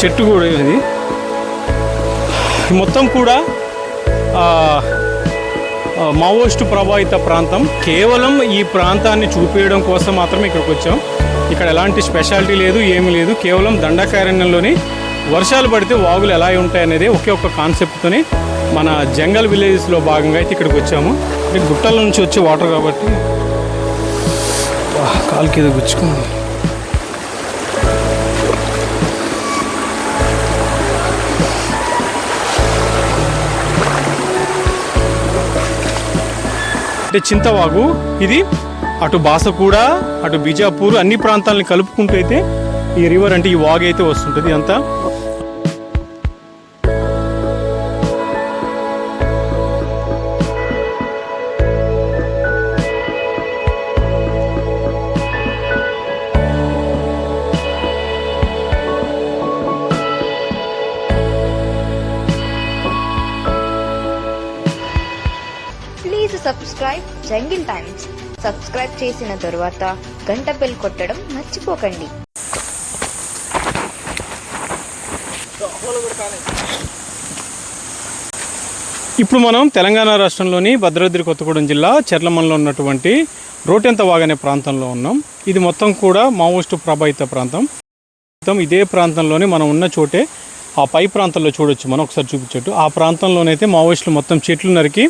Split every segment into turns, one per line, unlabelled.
చెట్టు కూడా ఇది. మొత్తం కూడా మావోయిస్టు ప్రభావిత ప్రాంతం. కేవలం ఈ ప్రాంతాన్ని చూపించడం కోసం మాత్రమే ఇక్కడికి వచ్చాం. ఇక్కడ ఎలాంటి స్పెషాలిటీ లేదు ఏమీ లేదు. కేవలం దండకారణ్యంలోని వర్షాలు పడితే వాగులు ఎలా ఉంటాయి అనేది ఒకే ఒక్క కాన్సెప్ట్తోని మన జంగల్ విలేజెస్లో భాగంగా అయితే ఇక్కడికి వచ్చాము. గుట్టల నుంచి వచ్చే వాటర్ కాబట్టి కాలుకి ఏదో గుచ్చుకుంది. అంటే చింతవాగు ఇది అటు బాసకూడ అటు బిజాపూర్ అన్ని ప్రాంతాలను కలుపుకుంటూ అయితే ఈ రివర్ అంటే ఈ వాగ్ అయితే వస్తుంటుంది ఇదంతా
జంగిల్ టైమ్స్. సబ్స్క్రైబ్ చేసిన తరువాత గంట బెల్ కొట్టడం మర్చిపోకండి.
ఇప్పుడు మనం తెలంగాణ రాష్ట్రంలోని భద్రాద్రి కొత్తగూడెం జిల్లా చెర్లమల్లో ఉన్నటువంటి రోటెంత వాగనే ప్రాంతంలో ఉన్నాం. ఇది మొత్తం కూడా మావోయిస్టు ప్రభావిత ప్రాంతం. మొత్తం ఇదే ప్రాంతంలోనే మనం ఉన్న చోటే ఆ పై ప్రాంతంలో చూడొచ్చు మనం ఒకసారి చూపించట్టు. ఆ ప్రాంతంలోనైతే మావోయిస్టులు మొత్తం చెట్లు నరికి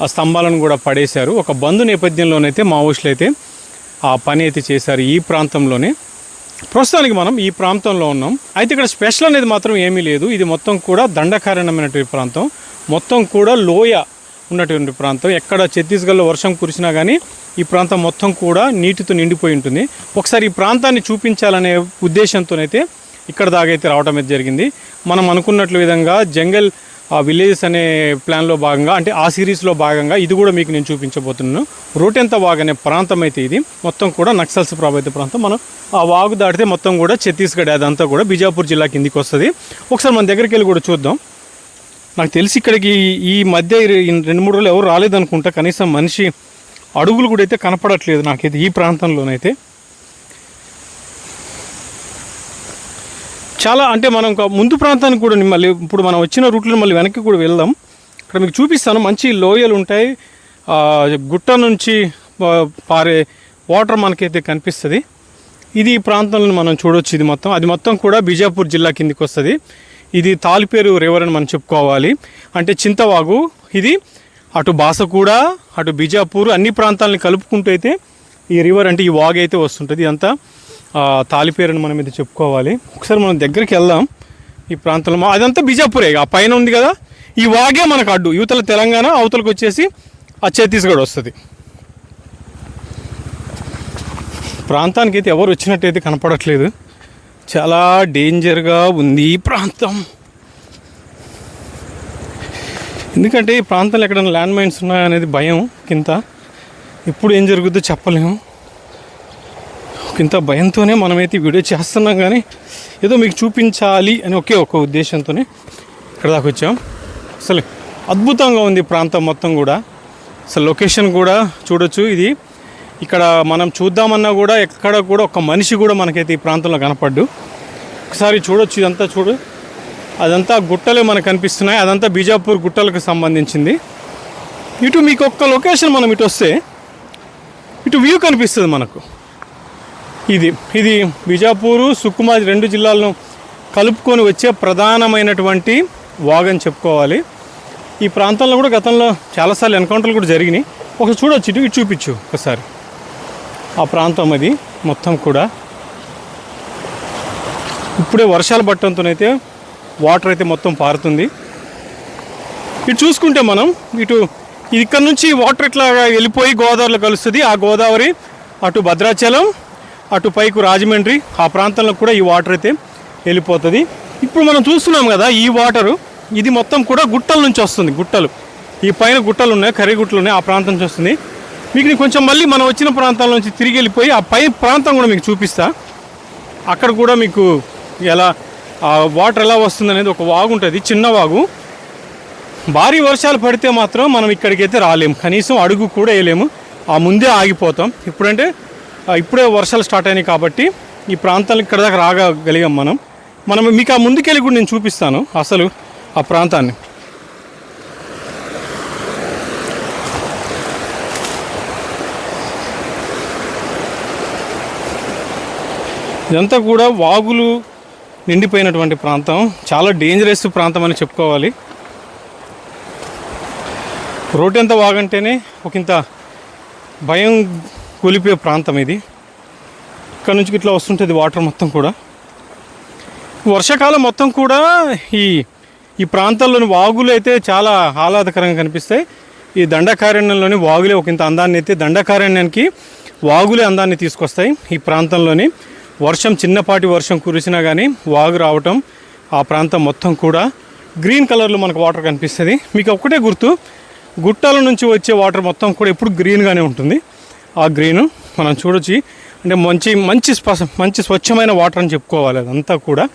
ఆ స్తంభాలను కూడా పడేశారు. ఒక బంధు నేపథ్యంలోనైతే మావోయిస్టులు అయితే ఆ పని అయితే చేశారు ఈ ప్రాంతంలోనే. ప్రస్తుతానికి మనం ఈ ప్రాంతంలో ఉన్నాం. అయితే ఇక్కడ స్పెషల్ అనేది మాత్రం ఏమీ లేదు. ఇది మొత్తం కూడా దండకారణమైనటువంటి ప్రాంతం. మొత్తం కూడా లోయ ఉన్నటువంటి ప్రాంతం. ఎక్కడ ఛత్తీస్గఢ్లో వర్షం కురిసినా కానీ ఈ ప్రాంతం మొత్తం కూడా నీటితో నిండిపోయి ఉంటుంది. ఒకసారి ఈ ప్రాంతాన్ని చూపించాలనే ఉద్దేశంతోనైతే ఇక్కడ దాగైతే రావడం అయితే జరిగింది. మనం అనుకున్నట్లు విధంగా జంగల్ విలేజెస్ అనే ప్లాన్లో భాగంగా అంటే ఆ సిరీస్లో భాగంగా ఇది కూడా మీకు నేను చూపించబోతున్నాను. రోటెంత వాగ్ అనే ప్రాంతం అయితే ఇది. మొత్తం కూడా నక్సల్స్ ప్రభావిత ప్రాంతం. మనం ఆ వాగు దాటితే మొత్తం కూడా ఛత్తీస్గఢ్ అదంతా కూడా బిజాపూర్ జిల్లా కిందికి వస్తుంది. ఒకసారి మన దగ్గరికి వెళ్ళి కూడా చూద్దాం. నాకు తెలిసి ఇక్కడికి ఈ- ఈ మధ్య రెండు మూడు రోజులు ఎవరు రాలేదనుకుంటా. కనీసం మనిషి అడుగులు కూడా అయితే కనపడట్లేదు నాకైతే ఈ ప్రాంతంలోనైతే. చాలా అంటే మనం ముందు ప్రాంతానికి కూడా మళ్ళీ ఇప్పుడు మనం వచ్చిన రూట్లో మళ్ళీ వెనక్కి కూడా వెళ్దాం. ఇక్కడ మీకు చూపిస్తాను మంచి లోయలు ఉంటాయి. గుట్ట నుంచి పారే వాటర్ మనకైతే కనిపిస్తుంది. ఇది ఈ ప్రాంతంలో మనం చూడొచ్చు ఇది మొత్తం. అది మొత్తం కూడా బీజాపూర్ జిల్లా కిందికి వస్తుంది. ఇది తాలిపేరు రివర్ అని మనం చెప్పుకోవాలి. అంటే చింతవాగు ఇది అటు బాసకూడ అటు బీజాపూర్ అన్ని ప్రాంతాలను కలుపుకుంటూ అయితే ఈ రివర్ అంటే ఈ వాగ్ అయితే వస్తుంటుంది. ఇదంతా ఆ, అని మనం ఇది చెప్పుకోవాలి. ఒకసారి మనం దగ్గరికి వెళ్దాం. ఈ ప్రాంతంలో అదంతా బిజాపూరే ఆ పైన ఉంది కదా? ఈ వాగే మనకు అడ్డు. యువతల తెలంగాణ అవతలకు వచ్చేసి ఆ ఛత్తీస్గఢ్ వస్తుంది. ప్రాంతానికి అయితే ఎవరు వచ్చినట్టయితే కనపడట్లేదు. చాలా డేంజర్గా ఉంది ఈ ప్రాంతం. ఎందుకంటే ఈ ప్రాంతంలో ఎక్కడైనా ల్యాండ్ మైన్స్ ఉన్నాయనేది భయం కింద. ఇప్పుడు ఏం జరుగుద్దో చెప్పలేము. ఇంత భయంతోనే మనమైతే వీడియో చేస్తున్నాం కానీ ఏదో మీకు చూపించాలి అని ఒకే ఒక ఉద్దేశంతోనే ఇక్కడ దాకా వచ్చాం. అసలు అద్భుతంగా ఉంది ప్రాంతం మొత్తం కూడా. అసలు లొకేషన్ కూడా చూడొచ్చు. ఇది ఇక్కడ మనం చూద్దామన్నా కూడా ఎక్కడ కూడా ఒక మనిషి కూడా మనకైతే ఈ ప్రాంతంలో కనపడ్డు. ఒకసారి చూడొచ్చు ఇదంతా చూడు. అదంతా గుట్టలే మనకు కనిపిస్తున్నాయి. అదంతా బీజాపూర్ గుట్టలకు సంబంధించింది. ఇటు మీకు ఒక్క లొకేషన్ మనం ఇటు వస్తే ఇటు వ్యూ కనిపిస్తుంది మనకు. ఇది. ఇది బీజాపూరు సుకుమారి రెండు జిల్లాలను కలుపుకొని వచ్చే ప్రధానమైనటువంటి వాగ్ అని చెప్పుకోవాలి. ఈ ప్రాంతంలో కూడా గతంలో చాలాసార్లు ఎన్కౌంటర్లు కూడా జరిగినాయి. ఒకసారి చూడొచ్చు ఇటు ఇటు చూపించు ఒకసారి. ఆ ప్రాంతం అది మొత్తం కూడా. ఇప్పుడే వర్షాలు పట్టడంతోనైతే వాటర్ అయితే మొత్తం పారుతుంది. ఇటు చూసుకుంటే మనం ఇటు ఇక్కడ నుంచి వాటర్ ఇట్లా వెళ్ళిపోయి గోదావరిలో కలుస్తుంది. ఆ గోదావరి అటు భద్రాచలం అటు పైకు రాజమండ్రి ఆ ప్రాంతంలో కూడా ఈ వాటర్ అయితే వెళ్ళిపోతుంది. ఇప్పుడు మనం చూస్తున్నాం కదా ఈ వాటరు ఇది మొత్తం కూడా గుట్టల నుంచి వస్తుంది గుట్టలు. ఈ పైన గుట్టలు ఉన్నాయి కర్రీ గుట్టలు ఉన్నాయి ఆ ప్రాంతం నుంచి వస్తుంది. మీకు నేను కొంచెం మళ్ళీ మనం వచ్చిన ప్రాంతాల నుంచి తిరిగి వెళ్ళిపోయి ఆ పై ప్రాంతం కూడా మీకు చూపిస్తా. అక్కడ కూడా మీకు ఎలా ఆ వాటర్ ఎలా వస్తుంది అనేది ఒక వాగు ఉంటుంది చిన్న వాగు. భారీ వర్షాలు పడితే మాత్రం మనం ఇక్కడికైతే రాలేము. కనీసం అడుగు కూడా వేయలేము. ఆ ముందే ఆగిపోతాం. ఇప్పుడంటే ఇప్పుడే వర్షాలు స్టార్ట్ అయినాయి కాబట్టి ఈ ప్రాంతానికి ఇక్కడ దాకా రాగలిగాం మనం. మనం మీకు ఆ ముందుకెళ్ళి కూడా నేను చూపిస్తాను అసలు ఆ ప్రాంతాన్ని. ఇదంతా కూడా వాగులు నిండిపోయినటువంటి ప్రాంతం. చాలా డేంజరస్ ప్రాంతం అని చెప్పుకోవాలి. రోడ్డు ఎంత వాగంటేనే ఒక ఇంత భయం కూలిపోయే ప్రాంతం ఇది. ఇక్కడ నుంచి ఇట్లా వస్తుంటుంది వాటర్ మొత్తం కూడా. వర్షాకాలం మొత్తం కూడా ఈ ఈ ప్రాంతాల్లోని వాగులు అయితే చాలా ఆహ్లాదకరంగా కనిపిస్తాయి. ఈ దండకారణ్యంలోని వాగులే ఒక ఇంత అందాన్ని అయితే దండకారణ్యానికి వాగులే అందాన్ని తీసుకొస్తాయి ఈ ప్రాంతంలోని. వర్షం చిన్నపాటి వర్షం కురిసినా కానీ వాగు రావటం ఆ ప్రాంతం మొత్తం కూడా గ్రీన్ కలర్లో మనకు వాటర్ కనిపిస్తుంది. మీకు ఒక్కటే గుర్తు గుట్టల నుంచి వచ్చే వాటర్ మొత్తం కూడా ఎప్పుడు గ్రీన్గానే ఉంటుంది. ఆ గ్రీన్ మనం చూడొచ్చు. అంటే మంచి మంచి స్ప మంచి స్వచ్ఛమైన వాటర్ అని చెప్పుకోవాలి అదంతా కూడా.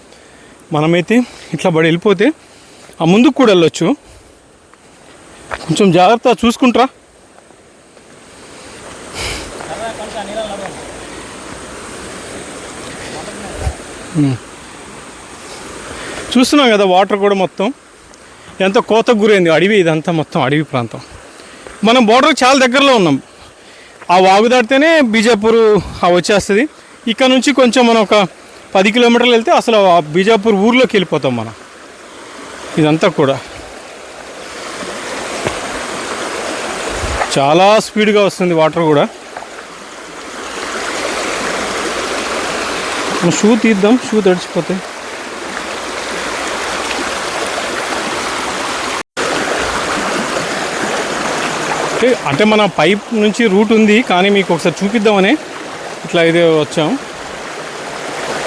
మనమైతే ఇట్లా పడి వెళ్ళిపోతే ఆ ముందుకు కూడా వెళ్ళొచ్చు. కొంచెం జాగ్రత్త చూసుకుంటారా. చూస్తున్నాం కదా వాటర్ కూడా మొత్తం. ఎంత కోతకు గురైంది అడవి ఇదంతా మొత్తం అడవి ప్రాంతం. మనం బోర్డర్ చాలా దగ్గరలో ఉన్నాం. ఆ వాగు దాటితేనే బీజాపూర్ ఆ వచ్చేస్తుంది. ఇక్కడ నుంచి కొంచెం మనం ఒక పది కిలోమీటర్లు వెళ్తే అసలు ఆ బీజాపూర్ ఊర్లోకి వెళ్ళిపోతాం మనం. ఇదంతా కూడా. చాలా స్పీడ్గా వస్తుంది వాటర్ కూడా. షూ తీద్దాం షూ తడిచిపోతాయి అంటే మన పైప్ నుంచి రూట్ ఉంది కానీ మీకు ఒకసారి చూపిద్దామని ఇట్లా ఇదే వచ్చాం.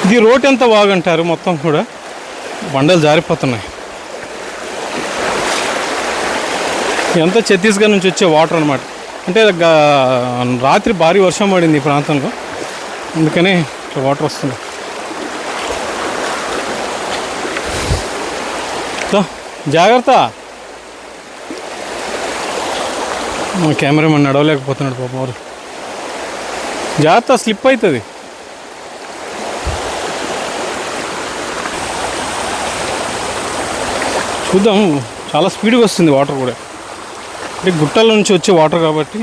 ఇది రోడ్ ఎంత బాగంటారు మొత్తం కూడా? బండలు జారిపోతున్నాయి. ఎంత ఛత్తీస్గఢ్ నుంచి వచ్చే వాటర్ అనమాట అంటే రాత్రి భారీ వర్షం పడింది ఈ ప్రాంతంలో. అందుకనే ఇట్లా వాటర్ వస్తుంది జాగ్రత్త. మా కెమెరామెన్ నడవలేకపోతున్నాడు పాప వారు జాగ్రత్త స్లిప్ అవుతుంది. చూద్దాం చాలా స్పీడ్గా వస్తుంది వాటర్ కూడా. అంటే గుట్టల నుంచి వచ్చే వాటర్ కాబట్టి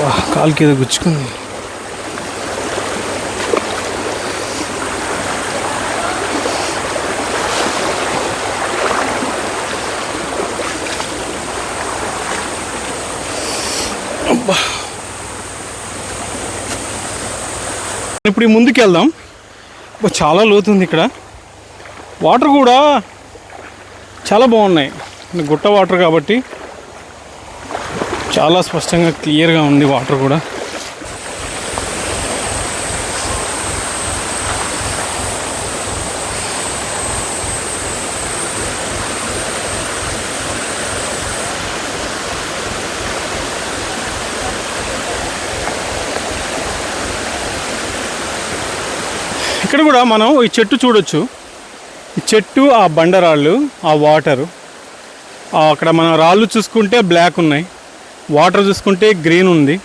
వా, కాలుకి ఏదో గుచ్చుకుంది. అబ్బా. ఇప్పుడు ఈ ముందుకు వెళ్దాం చాలా లోతుంది ఇక్కడ. వాటర్ కూడా చాలా బాగున్నాయి. గుట్ట వాటర్ కాబట్టి చాలా స్పష్టంగా క్లియర్గా ఉంది వాటర్ కూడా. ఇక్కడ కూడా మనం ఈ చెట్టు చూడొచ్చు. ఈ చెట్టు ఆ బండరాళ్ళు ఆ వాటరు. అక్కడ మనం రాళ్ళు చూసుకుంటే బ్లాక్ ఉన్నాయి. వాటర్ చూసుకుంటే గ్రీన్ ఉంది.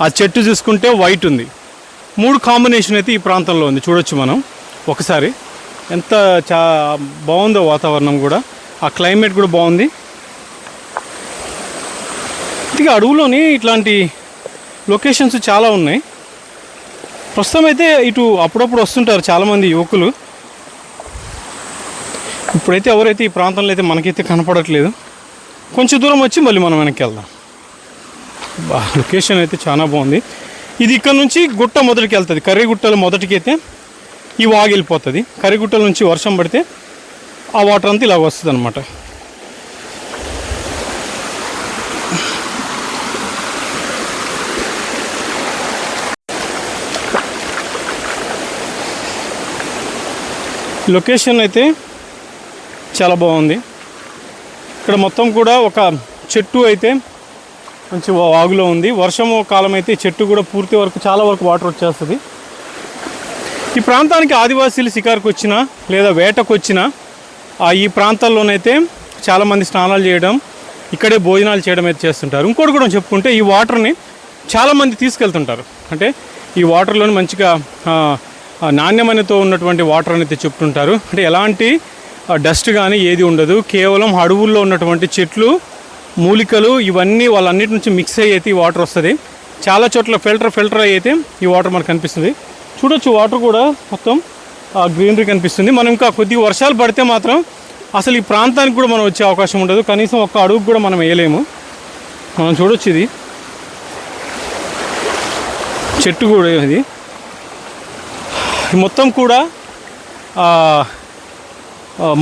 ఆ చెట్టు చూసుకుంటే వైట్ ఉంది. మూడు కాంబినేషన్ అయితే ఈ ప్రాంతంలో ఉంది. చూడొచ్చు మనం. ఒకసారి ఎంత చా బాగుందో వాతావరణం కూడా. ఆ క్లైమేట్ కూడా బాగుంది. ఇక అడవులోని ఇట్లాంటి లొకేషన్స్ చాలా ఉన్నాయి. ప్రస్తుతం అయితే ఇటు అప్పుడప్పుడు వస్తుంటారు చాలామంది యువకులు. ఇప్పుడైతే ఎవరైతే ఈ ప్రాంతంలో అయితే మనకైతే కనపడట్లేదు. కొంచెం దూరం వచ్చి మళ్ళీ మనం వెనక్కి వెళ్దాం. బా లొకేషన్ అయితే చాలా బాగుంది. ఇది ఇక్కడ నుంచి గుట్ట మొదటికి వెళ్తుంది. కర్రీగుట్టలు మొదటికి అయితే ఈ వాగి వెళ్ళిపోతుంది. కర్రీగుట్టల నుంచి వర్షం పడితే ఆ వాటర్ అంతా ఇలా వస్తుంది అనమాట లొకేషన్ అయితే చాలా బాగుంది. ఇక్కడ మొత్తం కూడా ఒక చెట్టు అయితే మంచి వాగులో ఉంది. వర్షము కాలం అయితే చెట్టు కూడా పూర్తి వరకు చాలా వరకు వాటర్ వచ్చేస్తుంది. ఈ ప్రాంతానికి ఆదివాసీలు షికారుకు వచ్చినా లేదా వేటకు వచ్చినా ఆ ఈ ప్రాంతాల్లోనైతే చాలామంది స్నానాలు చేయడం ఇక్కడే భోజనాలు చేయడం అయితే చేస్తుంటారు. ఇంకోటి కూడా చెప్పుకుంటే ఈ వాటర్ని చాలామంది తీసుకెళ్తుంటారు. అంటే ఈ వాటర్లోని మంచిగా నాణ్యమైనతో ఉన్నటువంటి వాటర్ అనేది చెప్తుంటారు. అంటే ఎలాంటి డస్ట్ కానీ ఏది ఉండదు. కేవలం అడవుల్లో ఉన్నటువంటి చెట్లు మూలికలు ఇవన్నీ వాళ్ళన్నిటి నుంచి మిక్స్ అయ్యి అయితే ఈ వాటర్ వస్తుంది. చాలా చోట్ల ఫిల్టర్ ఫిల్టర్ అయ్యి అయితే ఈ వాటర్ మనకు కనిపిస్తుంది. చూడొచ్చు వాటర్ కూడా మొత్తం గ్రీనరీ కనిపిస్తుంది. మనం ఇంకా కొద్దిగా వర్షాలు పడితే మాత్రం అసలు ఈ ప్రాంతానికి కూడా మనం వచ్చే అవకాశం ఉండదు. కనీసం ఒక్క అడుగు కూడా మనం వేయలేము. మనం చూడొచ్చు ఇది. చెట్టు కూడా ఇది. మొత్తం కూడా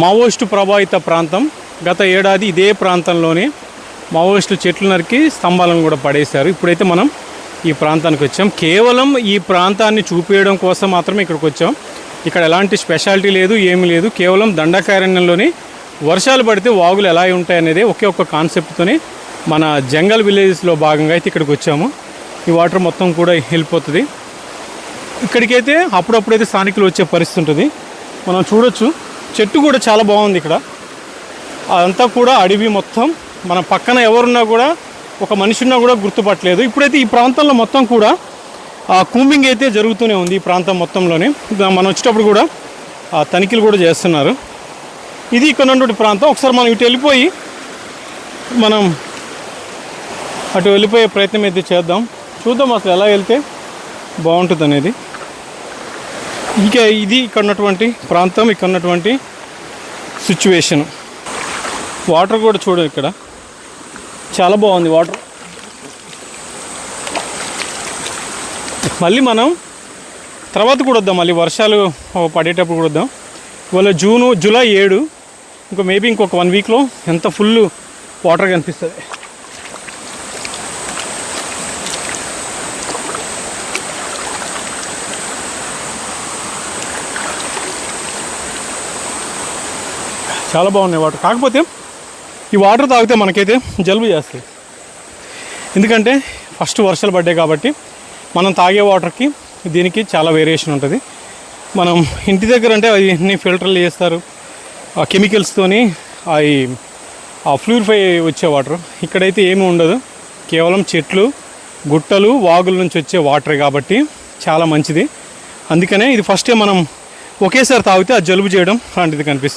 మావోయిస్టు ప్రభావిత ప్రాంతం. గత ఏడాది ఇదే ప్రాంతంలోనే మావోయిస్టులు చెట్లు నరికి స్తంభాలను కూడా పడేశారు. ఇప్పుడైతే మనం ఈ ప్రాంతానికి వచ్చాం. కేవలం ఈ ప్రాంతాన్ని చూపించడం కోసం మాత్రమే ఇక్కడికి వచ్చాం. ఇక్కడ ఎలాంటి స్పెషాలిటీ లేదు ఏమీ లేదు. కేవలం దండకారణ్యంలోని వర్షాలు పడితే వాగులు ఎలా ఉంటాయి అనేది ఒకే ఒక్క కాన్సెప్ట్తోనే మన జంగల్ విలేజెస్లో భాగంగా అయితే ఇక్కడికి వచ్చాము. ఈ వాటర్ మొత్తం కూడా వెళ్ళిపోతుంది. ఇక్కడికైతే అప్పుడప్పుడైతే స్థానికులు వచ్చే పరిస్థితి ఉంటుంది. మనం చూడొచ్చు. చెట్టు కూడా చాలా బాగుంది ఇక్కడ. అదంతా కూడా అడవి మొత్తం. మన పక్కన ఎవరున్నా కూడా ఒక మనిషి ఉన్నా కూడా గుర్తుపట్టలేదు. ఇప్పుడైతే ఈ ప్రాంతంలో మొత్తం కూడా ఆ కూంబింగ్ అయితే జరుగుతూనే ఉంది ఈ ప్రాంతం మొత్తంలోనే. మనం వచ్చేటప్పుడు కూడా ఆ తనిఖీలు కూడా చేస్తున్నారు. ఇది ఇక్కడ ఉన్నటువంటి ప్రాంతం. ఒకసారి మనం ఇటు వెళ్ళిపోయి మనం అటు వెళ్ళిపోయే ప్రయత్నం అయితే చేద్దాం. చూద్దాం అసలు ఎలా వెళ్తే బాగుంటుంది అనేది ఇంకా ఇది ఇక్కడ ఉన్నటువంటి ప్రాంతం ఇక్కడ ఉన్నటువంటి సిచ్యువేషన్ వాటర్ కూడా చూడు ఇక్కడ. చాలా బాగుంది వాటర్ మళ్ళీ మనం తర్వాత కూడా వద్దాం. మళ్ళీ వర్షాలు పడేటప్పుడు కూడా వద్దాం. ఇవాళ జూను జూలై ఏడు. ఇంకో మేబీ ఇంకొక వన్ వీక్లో ఎంత ఫుల్ వాటర్ కనిపిస్తుంది. చాలా బాగున్నాయి వాటర్. కాకపోతే ఈ వాటర్ తాగితే మనకైతే జలుబు చేస్తుంది. ఎందుకంటే ఫస్ట్ వర్షాలు పడ్డాయి కాబట్టి మనం తాగే వాటర్కి దీనికి చాలా వేరియేషన్ ఉంటుంది. మనం ఇంటి దగ్గర అంటే అవన్నీ ఫిల్టర్లు చేస్తారు? ఆ కెమికల్స్తోని అవి ఆ ఫ్లూరిఫై వచ్చే వాటర్. ఇక్కడైతే ఏమీ ఉండదు. కేవలం చెట్లు గుట్టలు వాగుల నుంచి వచ్చే వాటర్ కాబట్టి చాలా మంచిది. అందుకనే ఇది ఫస్ట్ మనం ఒకేసారి తాగితే ఆ జలుబు చేయడం లాంటిది కనిపిస్తుంది.